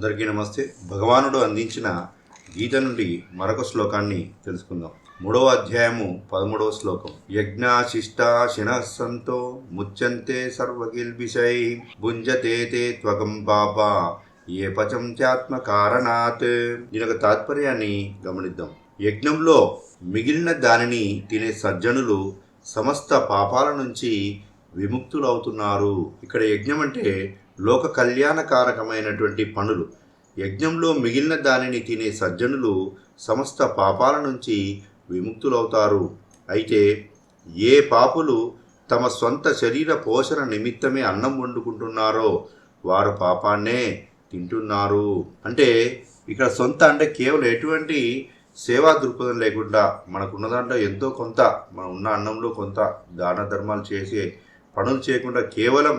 నమస్తే. భగవానుడు అందించిన గీత నుండి మరొక శ్లోకాన్ని తెలుసుకుందాం. మూడవ అధ్యాయము పదమూడవ శ్లోకం. యజ్ఞాశిష్టా శినస్సంతో ముచ్యంతే సర్వకిల్బిషై భుంజతే తే త్వగం బాబా. ఏ పచం చాత్మ కారణాత్ దీని యొక్క తాత్పర్యాన్ని గమనిద్దాం. యజ్ఞంలో మిగిలిన దానిని తినే సజ్జనులు సమస్త పాపాల నుంచి విముక్తులవుతున్నారు. ఇక్కడ యజ్ఞం అంటే లోక కళ్యాణకారకమైనటువంటి పనులు. యజ్ఞంలో మిగిలిన దానిని తినే సజ్జనులు సమస్త పాపాల నుంచి విముక్తులవుతారు. అయితే ఏ పాపులు తమ స్వంత శరీర పోషణ నిమిత్తమే అన్నం వండుకుంటున్నారో వారు పాపాన్నే తింటున్నారు. అంటే ఇక్కడ సొంత అంటే కేవలం ఎటువంటి సేవా దృక్పథం లేకుండా మనకున్న దాంట్లో ఎంతో కొంత మనం ఉన్న అన్నంలో కొంత దాన ధర్మాలు చేసే పనులు చేయకుండా కేవలం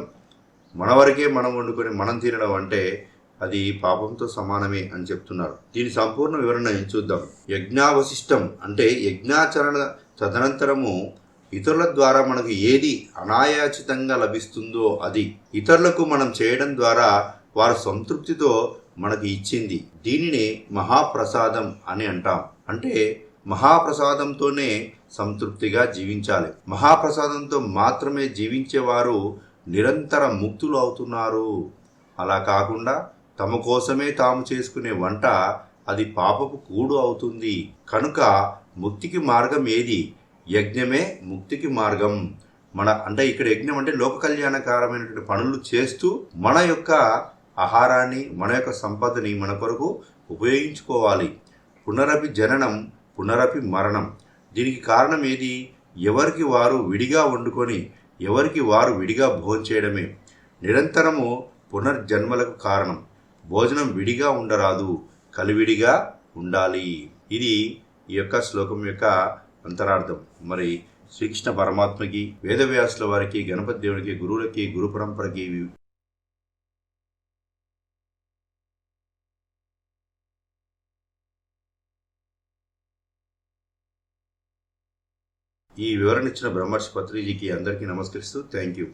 మన వరకే మనం వండుకొని మనం తినడం అంటే అది పాపంతో సమానమే అని చెప్తున్నారు. దీని సంపూర్ణ వివరణ చూద్దాం. యజ్ఞావశిష్టం అంటే యజ్ఞాచరణ తదనంతరము ఇతరుల ద్వారా మనకు ఏది అనాయాచితంగా లభిస్తుందో అది ఇతరులకు మనం చేయడం ద్వారా వారు సంతృప్తితో మనకు ఇచ్చింది. దీనిని మహాప్రసాదం అని అంటాం. అంటే మహాప్రసాదంతోనే సంతృప్తిగా జీవించాలి. మహాప్రసాదంతో మాత్రమే జీవించేవారు నిరంతర ముక్తులు అవుతున్నారు. అలా కాకుండా తమ కోసమే తాము చేసుకునే వంట అది పాపపు కూడు అవుతుంది. కనుక ముక్తికి మార్గం ఏది? యజ్ఞమే ముక్తికి మార్గం. మన అంటే ఇక్కడ యజ్ఞం అంటే లోక కళ్యాణకారమైనటువంటి పనులు చేస్తూ మన యొక్క ఆహారాన్ని మన యొక్క సంపదని మన కొరకు ఉపయోగించుకోవాలి. పునరపి జననం పునరపి మరణం. దీనికి కారణం ఏది? ఎవరికి వారు విడిగా వండుకొని ఎవరికి వారు విడిగా భోంచేయడమే నిరంతరము పునర్జన్మలకు కారణం. భోజనం విడిగా ఉండరాదు కలివిడిగా ఉండాలి. ఇది ఈ యొక్క శ్లోకం యొక్క అంతరార్థం. మరి శ్రీకృష్ణ పరమాత్మకి వేదవ్యాసుల వారికి గణపతి దేవునికి గురువులకి గురు పరంపరకి ఈ వివరణ ఇచ్చిన బ్రహ్మర్షి పత్రిజీకి అందరికీ నమస్కరిస్తూ థ్యాంక్ యూ.